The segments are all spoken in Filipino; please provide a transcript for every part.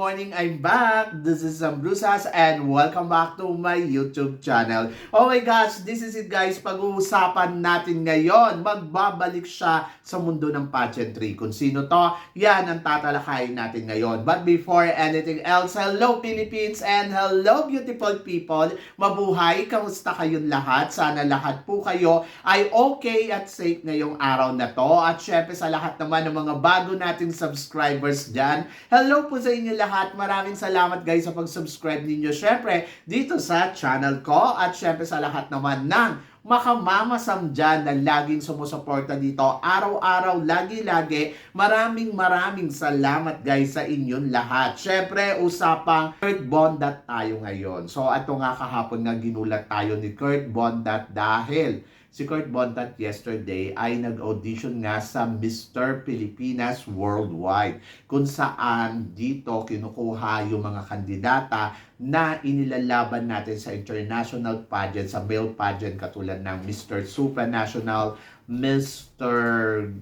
morning! I'm back! This is Sam Brusas and welcome back to my YouTube channel. Oh my gosh, this is it guys. Pag-uusapan natin ngayon, magbabalik siya sa mundo ng pageantry. Kung sino to, yan ang tatalakayin natin ngayon. But before anything else, hello Philippines and hello beautiful people! Mabuhay! Kamusta kayong lahat? Sana lahat po kayo ay okay at safe ngayong araw na to. At syempre sa lahat naman ng mga bago nating subscribers dyan, Hello po sa inyo lahat. Maraming salamat guys sa pag-subscribe ninyo. Syempre, dito sa channel ko at syempre sa lahat naman ng makamamasam dyan na laging sumusuporta dito. Araw-araw, lagi-lagi. Maraming maraming salamat guys sa inyong lahat. Syempre, usapang Kurt Bondat tayo ngayon. So, ito nga kahapon nga ginulat tayo ni Kurt Bondat dahil si Kurt Bondat yesterday ay nag-audition nga sa Mr. Pilipinas Worldwide kung saan dito kinukuha yung mga kandidata na inilalaban natin sa international pageant, sa male pageant katulad ng Mr. Supranational, Mr.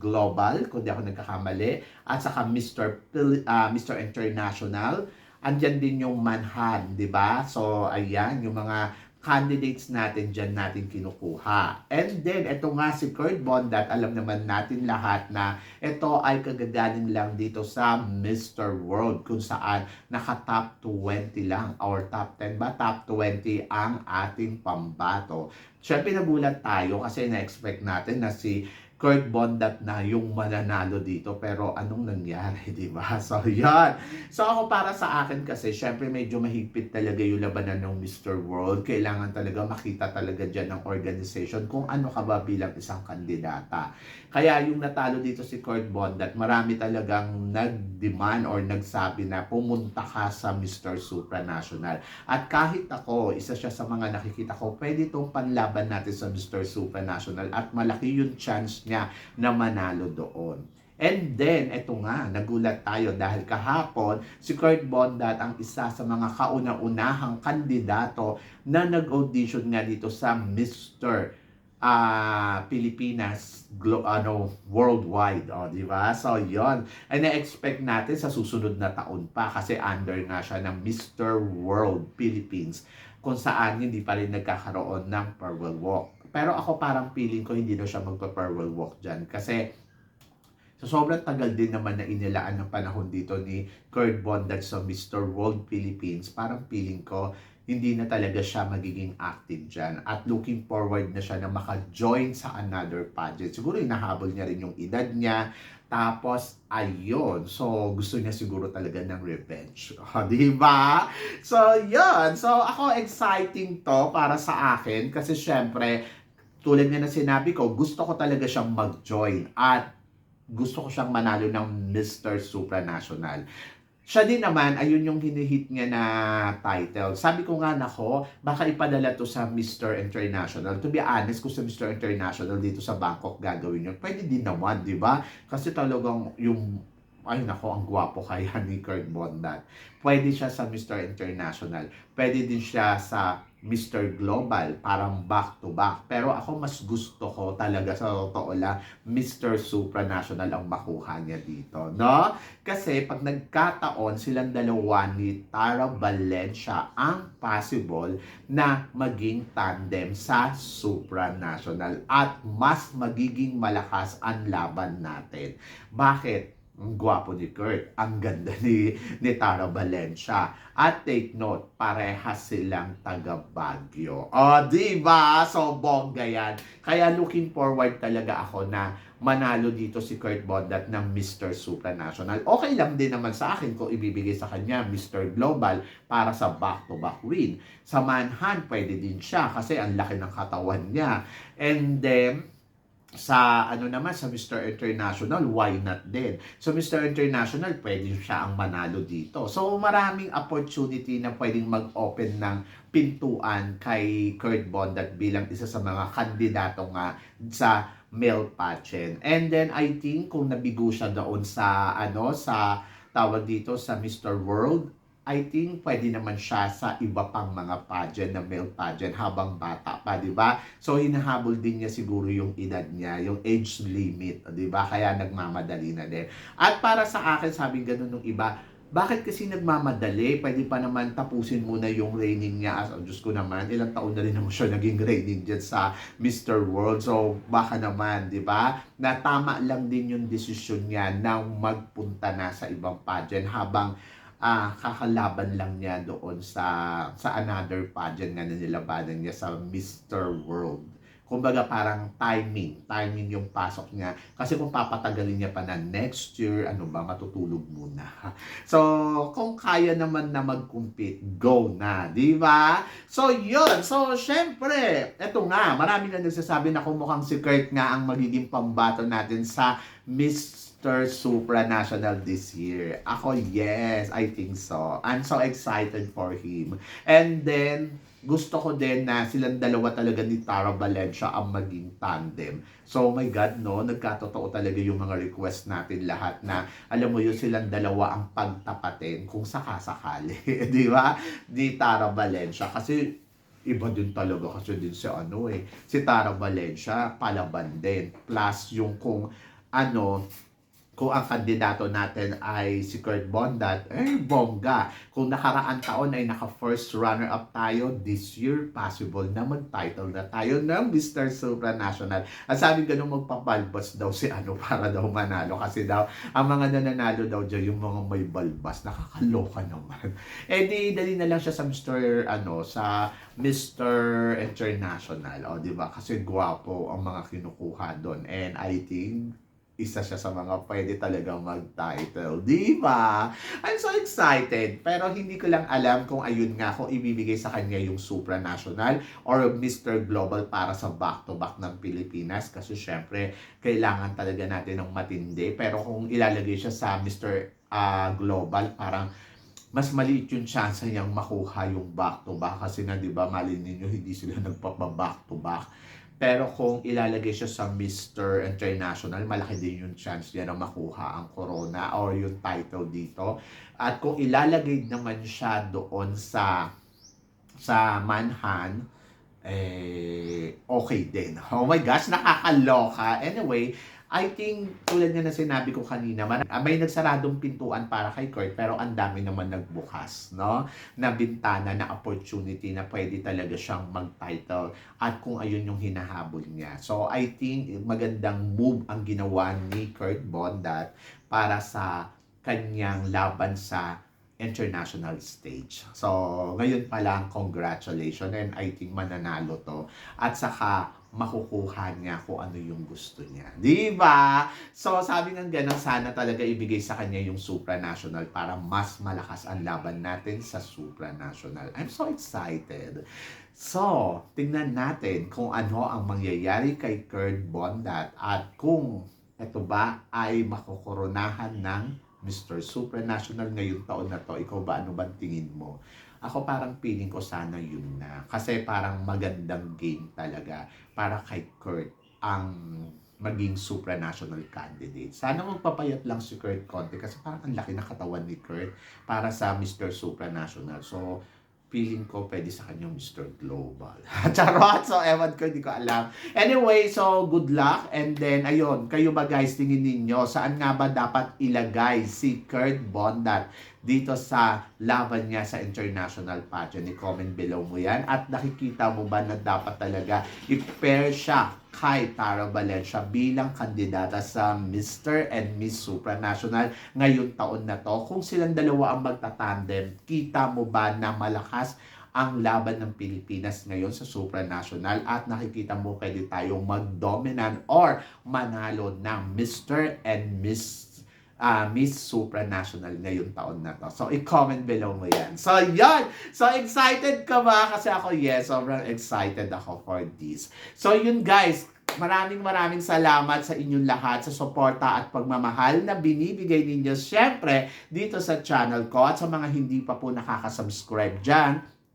Global, kung di ako nagkakamali, at saka Mr. Pil- ah, Mr. International. Andyan din yung Manhan, di ba? So, ayan, yung mga candidates natin dyan natin kinukuha. And then, ito nga si Kurt Bondat, alam naman natin lahat na ito ay kagagaling lang dito sa Mr. World kung saan naka-top 20 lang or top 10 ba? Top 20 ang ating pambato. Siyempre nagulat tayo kasi na-expect natin na si Kurt Bondat na yung mananalo dito pero anong nangyari, di ba? So, yan. So, ako para sa akin kasi, syempre medyo mahigpit talaga yung labanan ng Mr. World. Kailangan talaga makita talaga dyan ng organization kung ano ka ba bilang isang kandidata. Kaya yung natalo dito si Kurt Bondat, marami talagang nag-demand or nagsabi na pumunta ka sa Mr. Supranational. At kahit ako, isa siya sa mga nakikita ko, pwede itong panlaban natin sa Mr. Supranational at malaki yung chance niya na manalo doon. And then, eto nga, nagulat tayo dahil kahapon, si Kurt Bondat ang isa sa mga kauna-unahang kandidato na nag-audition nga dito sa Mr. ah Pilipinas glo- ano worldwide oh di ba so yon ay na-expect natin sa susunod na taon pa kasi under nga siya ng Mr. World Philippines kung saan hindi pa rin nagkakaroon ng Pearl Walk pero ako parang feeling ko hindi na siya magpa-Pearl Walk dyan kasi So, sobrang tagal din naman na inilaan ng panahon dito ni Kurt Bondat sa Mr. World Philippines. Parang feeling ko, hindi na talaga siya magiging active dyan. At looking forward na siya na maka-join sa another pageant. Siguro inahabol niya rin yung edad niya. Tapos, ayun. So, gusto niya siguro talaga ng revenge. O, di ba? So, yun. So, ako exciting to para sa akin. Kasi syempre, tulad nga na sinabi ko, gusto ko talaga siyang mag-join. At gusto ko siyang manalo ng Mr. Supranational. Siya din naman, ayun yung hinihit niya na title. Sabi ko nga, nako, baka ipadala to sa Mr. International. To be honest, kung sa Mr. International dito sa Bangkok gagawin yun, pwede din naman, di ba? Kasi talagang yung ay nako, ang gwapo kaya ni Kurt Bondat. Pwede siya sa Mr. International. Pwede din siya sa Mr. Global, parang back to back. Pero ako mas gusto ko talaga sa totoo lang, Mr. Supranational ang makuha niya dito, no? Kasi pag nagkataon silang dalawa ni Tara Valencia ang possible na maging tandem sa supranational at mas magiging malakas ang laban natin. Bakit? Ang gwapo ni Kurt. Ang ganda ni, ni Tara Valencia. At take note, parehas silang taga Baguio. O, di ba? So, bongga yan. Kaya looking forward talaga ako na manalo dito si Kurt Bondat ng Mr. Supranational. Okay lang din naman sa akin kung ibibigay sa kanya Mr. Global para sa back-to-back win. Sa Manhan, pwede din siya kasi ang laki ng katawan niya. And then, sa ano naman sa Mr. International, why not din? So Mr. International, pwede siya ang manalo dito. So maraming opportunity na pwedeng mag-open ng pintuan kay Kurt Bondat bilang isa sa mga kandidato nga sa male pageant. And then I think kung nabigo siya doon sa ano sa tawag dito sa Mr. World, I think pwede naman siya sa iba pang mga pageant na male pageant habang bata pa, di ba? So hinahabol din niya siguro yung edad niya, yung age limit, di ba? Kaya nagmamadali na din. At para sa akin, sabi ganun nung iba, bakit kasi nagmamadali? Pwede pa naman tapusin muna yung reigning niya. As, oh, Diyos ko naman, ilang taon na rin naman siya naging reigning dyan sa Mr. World. So, baka naman, di ba? Na tama lang din yung desisyon niya na magpunta na sa ibang pageant habang ah kakalaban lang niya doon sa sa another pageant nga na nilabanan niya sa Mr. World. Kumbaga parang timing, timing yung pasok niya. Kasi kung papatagalin niya pa na next year, ano ba, matutulog muna. So, kung kaya naman na mag-compete, go na, di ba? So, yun. So, syempre, eto nga, marami na nagsasabi na kung mukhang si nga ang magiging pambato natin sa Mr. Supranational this year. Ako, yes, I think so. I'm so excited for him. And then, gusto ko din na silang dalawa talaga ni Tara Valencia ang maging tandem. So, oh my God, no? Nagkatotoo talaga yung mga request natin lahat na, alam mo yun, silang dalawa ang pagtapatin kung sakasakali. Di ba? Di Tara Valencia. Kasi, iba din talaga kasi din si ano eh. Si Tara Valencia, palaban din. Plus, yung kung ano, kung ang kandidato natin ay si Kurt Bondat, eh, bongga. Kung nakaraan taon ay naka-first runner-up tayo, this year, possible na mag-title na tayo ng Mr. Supranational. At sabi ganun magpabalbas daw si ano para daw manalo. Kasi daw, ang mga nananalo daw dyan, yung mga may balbas, nakakaloka naman. Eh di, dali na lang siya sa Mr. ano, sa Mr. International. O, di ba? Kasi gwapo ang mga kinukuha doon. And I think, isa siya sa mga pwede talagang mag-title. Di ba? I'm so excited. Pero hindi ko lang alam kung ayun nga, kung ibibigay sa kanya yung supranational or Mr. Global para sa back-to-back ng Pilipinas. Kasi syempre, kailangan talaga natin ng matindi. Pero kung ilalagay siya sa Mr. ah, Global, parang mas maliit yung chance niyang makuha yung back-to-back. Kasi na, di ba, malin ninyo, hindi sila nagpapa-back-to-back. Pero kung ilalagay siya sa Mr. International, malaki din yung chance niya na makuha ang corona or yung title dito. At kung ilalagay naman siya doon sa sa Manhan, eh, okay din. Oh my gosh, nakakaloka. Anyway, I think, tulad nga na sinabi ko kanina, man, ah, may nagsaradong pintuan para kay Kurt, pero ang dami naman nagbukas, no? Na bintana, na opportunity na pwede talaga siyang mag-title at kung ayun yung hinahabol niya. So, I think, magandang move ang ginawa ni Kurt Bondat para sa kanyang laban sa international stage. So, ngayon pa lang, congratulations and I think mananalo to. At saka, makukuha niya kung ano yung gusto niya. Di ba? So, sabi ng ganun, sana talaga ibigay sa kanya yung supranational para mas malakas ang laban natin sa supranational. I'm so excited. So, tingnan natin kung ano ang mangyayari kay Kurt Bondat at kung ito ba ay makukoronahan ng Mr. Supranational ngayong taon na to. Ikaw ba, ano ba tingin mo? Ako parang feeling ko sana yun na. Kasi parang magandang game talaga para kay Kurt ang maging supranational candidate. Sana magpapayat lang si Kurt Conte kasi parang ang laki na katawan ni Kurt para sa Mr. Supranational. So, feeling ko pwede sa kanya Mr. Global. Charot! So, ewan ko, hindi ko alam. Anyway, so, good luck. And then, ayun, kayo ba guys, tingin ninyo, saan nga ba dapat ilagay si Kurt Bondat dito sa laban niya sa international pageant? I-comment below mo yan. At nakikita mo ba na dapat talaga i-pair siya kay Tara Valencia bilang kandidata sa Mr. and Miss Supranational ngayong taon na to. Kung silang dalawa ang magtatandem, kita mo ba na malakas ang laban ng Pilipinas ngayon sa supranational at nakikita mo pwede tayong mag-dominant or manalo ng Mr. and Miss uh, Miss Supranational ngayong taon na to. So, i-comment below mo yan. So, yan! So, excited ka ba? Kasi ako, yes, sobrang excited ako for this. So, yun guys, maraming maraming salamat sa inyong lahat sa suporta at pagmamahal na binibigay ninyo syempre dito sa channel ko at sa mga hindi pa po nakaka-subscribe dyan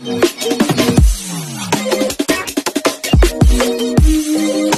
Thank you.